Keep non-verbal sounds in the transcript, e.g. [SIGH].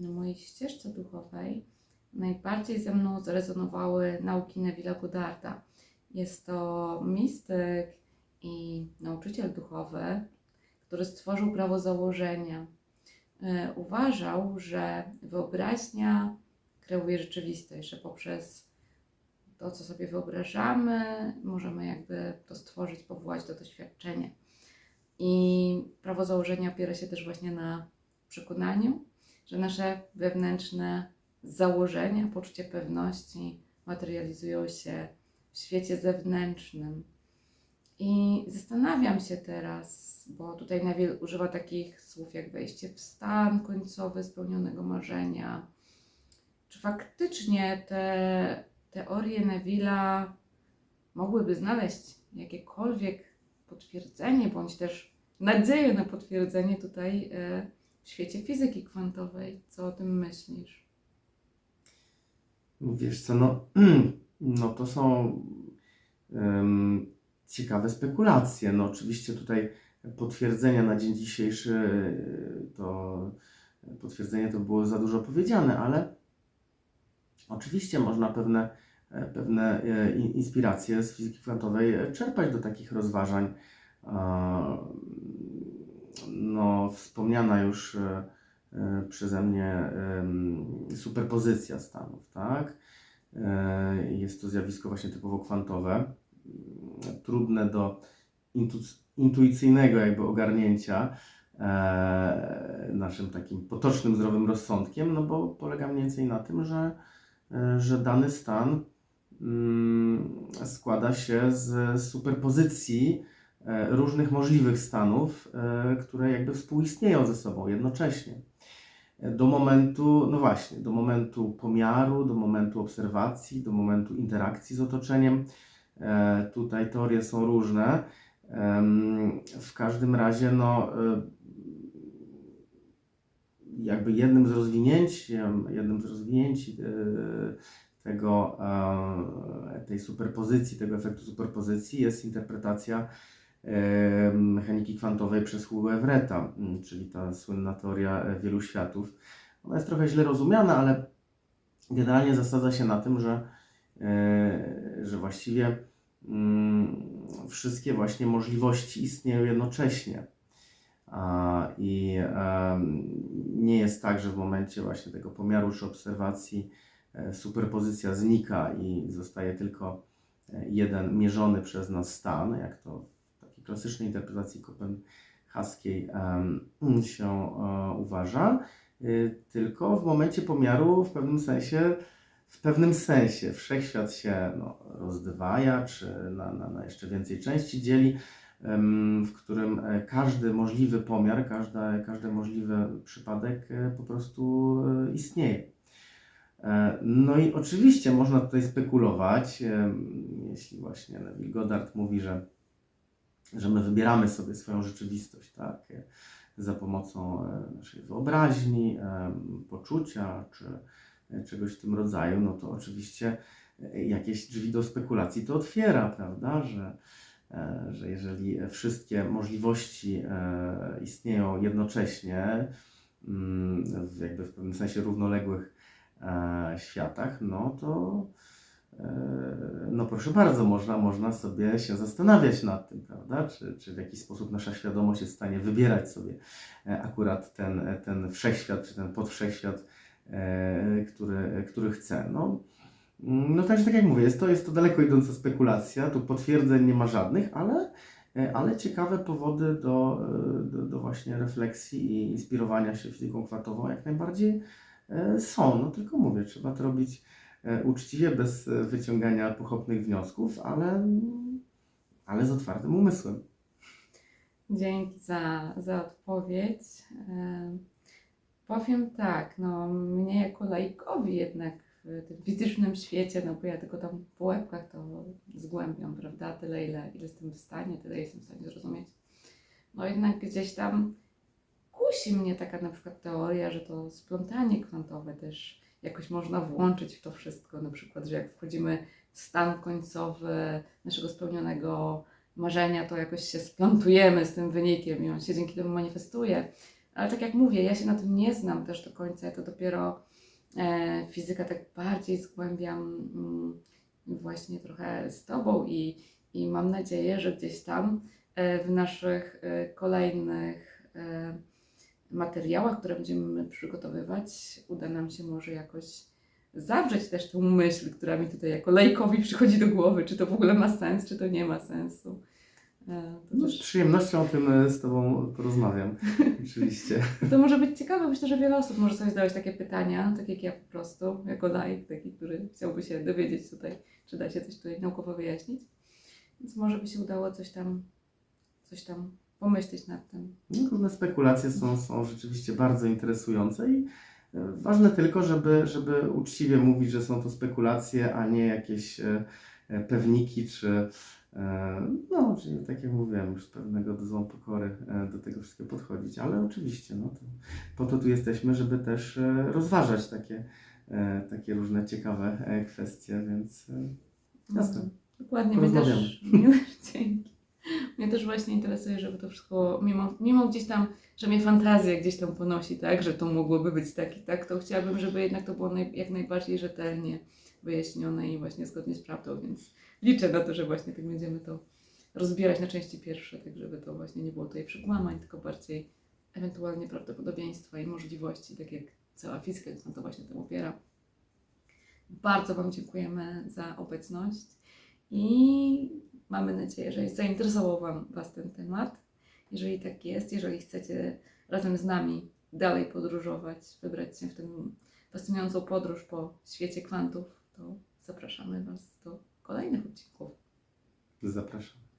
na mojej ścieżce duchowej najbardziej ze mną zrezonowały nauki Neville'a Goodarda. Jest to mistyk i nauczyciel duchowy, który stworzył prawo założenia. E, Uważał, że wyobraźnia kreuje rzeczywistość, że poprzez to, co sobie wyobrażamy, możemy jakby to stworzyć, powołać do doświadczenia. I prawo założenia opiera się też właśnie na przekonaniu, że nasze wewnętrzne założenia, poczucie pewności materializują się w świecie zewnętrznym. I zastanawiam się teraz, bo tutaj Neville używa takich słów jak wejście w stan końcowy spełnionego marzenia. Czy faktycznie te teorie Neville'a mogłyby znaleźć jakiekolwiek potwierdzenie, bądź też nadzieję na potwierdzenie tutaj e, w świecie fizyki kwantowej? Co o tym myślisz? Wiesz co, no, [CLEARS THROAT] no to są em, ciekawe spekulacje. No oczywiście tutaj potwierdzenia na dzień dzisiejszy y, to potwierdzenie to było za dużo powiedziane, ale oczywiście można pewne, e, pewne e, in- inspiracje z fizyki kwantowej e, czerpać do takich rozważań. No, wspomniana już e, e, przeze mnie superpozycja stanów, tak? E, Jest to zjawisko właśnie typowo kwantowe, trudne do intu- intuicyjnego jakby ogarnięcia naszym takim potocznym, zdrowym rozsądkiem, no bo polega mniej więcej na tym, że, że dany stan mm, składa się z superpozycji różnych możliwych stanów, e, które jakby współistnieją ze sobą jednocześnie do momentu, no właśnie, do momentu pomiaru, do momentu obserwacji, do momentu interakcji z otoczeniem. E, tutaj teorie są różne. W każdym razie, no, e, jakby jednym z rozwinięć, jednym z rozwinięć e, tego, e, tej superpozycji, tego efektu superpozycji jest interpretacja e, mechaniki kwantowej przez Hugo Everetta, m, czyli ta słynna teoria e, wielu światów. Ona jest trochę źle rozumiana, ale generalnie zasadza się na tym, że, e, że właściwie mm, wszystkie właśnie możliwości istnieją jednocześnie. I nie jest tak, że w momencie właśnie tego pomiaru czy obserwacji e, superpozycja znika i zostaje tylko jeden mierzony przez nas stan, jak to klasycznej interpretacji kopenhaskiej się e, uważa, y, tylko w momencie pomiaru w pewnym sensie, w pewnym sensie wszechświat się no, rozdwaja, czy na, na, na jeszcze więcej części dzieli, w którym e, każdy możliwy pomiar, każda, każdy możliwy przypadek e, po prostu istnieje. No i oczywiście można tutaj spekulować, jeśli właśnie Neville Goddard mówi, że, że my wybieramy sobie swoją rzeczywistość, tak, e, za pomocą e, naszej wyobraźni, em, poczucia czy e, czegoś w tym rodzaju, no to oczywiście e, jakieś drzwi do spekulacji to otwiera, prawda, że, e, że jeżeli wszystkie możliwości e, istnieją jednocześnie, mm, jakby w pewnym sensie równoległych e, światach, no to e, no proszę bardzo, można, można sobie się zastanawiać nad tym, prawda? Czy, czy w jakiś sposób nasza świadomość jest w stanie wybierać sobie e, akurat ten, ten wszechświat, czy ten podwszechświat, e, który, który chce. No, mm, no także tak jak mówię, jest to, jest to daleko idąca spekulacja, tu potwierdzeń nie ma żadnych, ale, e, ale ciekawe powody do, e, do, do właśnie refleksji i inspirowania się fizyką kwantową jak najbardziej e, są. No tylko mówię, trzeba to robić e, uczciwie, bez e, wyciągania pochopnych wniosków, ale, ale z otwartym umysłem. Dzięki za, za odpowiedź. Powiem tak, no mnie jako laikowi jednak w tym fizycznym świecie, no bo ja tylko tam w łebkach to zgłębiam, prawda, tyle ile, ile jestem w stanie, tyle jestem w stanie zrozumieć. No jednak gdzieś tam kusi mnie taka na przykład teoria, że to splątanie kwantowe też jakoś można włączyć w to wszystko, na przykład, że jak wchodzimy w stan końcowy naszego spełnionego marzenia, to jakoś się splątujemy z tym wynikiem i on się dzięki temu manifestuje. Ale tak jak mówię, ja się na tym nie znam też do końca, ja to dopiero e, fizyka tak bardziej zgłębiam mm, właśnie trochę z Tobą i, i mam nadzieję, że gdzieś tam e, w naszych e, kolejnych e, materiałach, które będziemy przygotowywać, uda nam się może jakoś zawrzeć też tą myśl, która mi tutaj jako lejkowi przychodzi do głowy, czy to w ogóle ma sens, czy to nie ma sensu. E, To, No, z też, przyjemnością o tym e, z Tobą porozmawiam, [LAUGHS] oczywiście. to może być ciekawe, myślę, że wiele osób może sobie zadawać takie pytania, tak jak ja po prostu, jako laik, taki, który chciałby się dowiedzieć tutaj, czy da się coś tutaj naukowo wyjaśnić. Więc może by się udało coś tam, coś tam pomyśleć nad tym. No, różne spekulacje są, są rzeczywiście bardzo interesujące i e, ważne tylko, żeby, żeby uczciwie mówić, że są to spekulacje, a nie jakieś e, e, pewniki, czy no, czyli tak jak mówiłem, już z pewnego dozą pokory do tego wszystkiego podchodzić, ale oczywiście, no to po to tu jesteśmy, żeby też rozważać takie, takie różne ciekawe kwestie, więc e, Jasne. Dokładnie, Porozmawiamy. też, mnie, [LAUGHS] dzięki. Mnie też właśnie interesuje, żeby to wszystko, mimo, mimo gdzieś tam, że mnie fantazja gdzieś tam ponosi, tak, że to mogłoby być tak i tak, to chciałabym, żeby jednak to było naj, jak najbardziej rzetelnie wyjaśnione i właśnie zgodnie z prawdą, więc liczę na to, że właśnie tak będziemy to rozbierać na części pierwsze, tak żeby to właśnie nie było tutaj przekłamań, tylko bardziej ewentualnie prawdopodobieństwa i możliwości, tak jak cała fizyka na to właśnie tym opiera. Bardzo Wam dziękujemy za obecność i mamy nadzieję, że zainteresował wam, Was ten temat. Jeżeli tak jest, jeżeli chcecie razem z nami dalej podróżować, wybrać się w tę fascynującą podróż po świecie kwantów, to zapraszamy Was do kolejnych odcinków. zapraszam.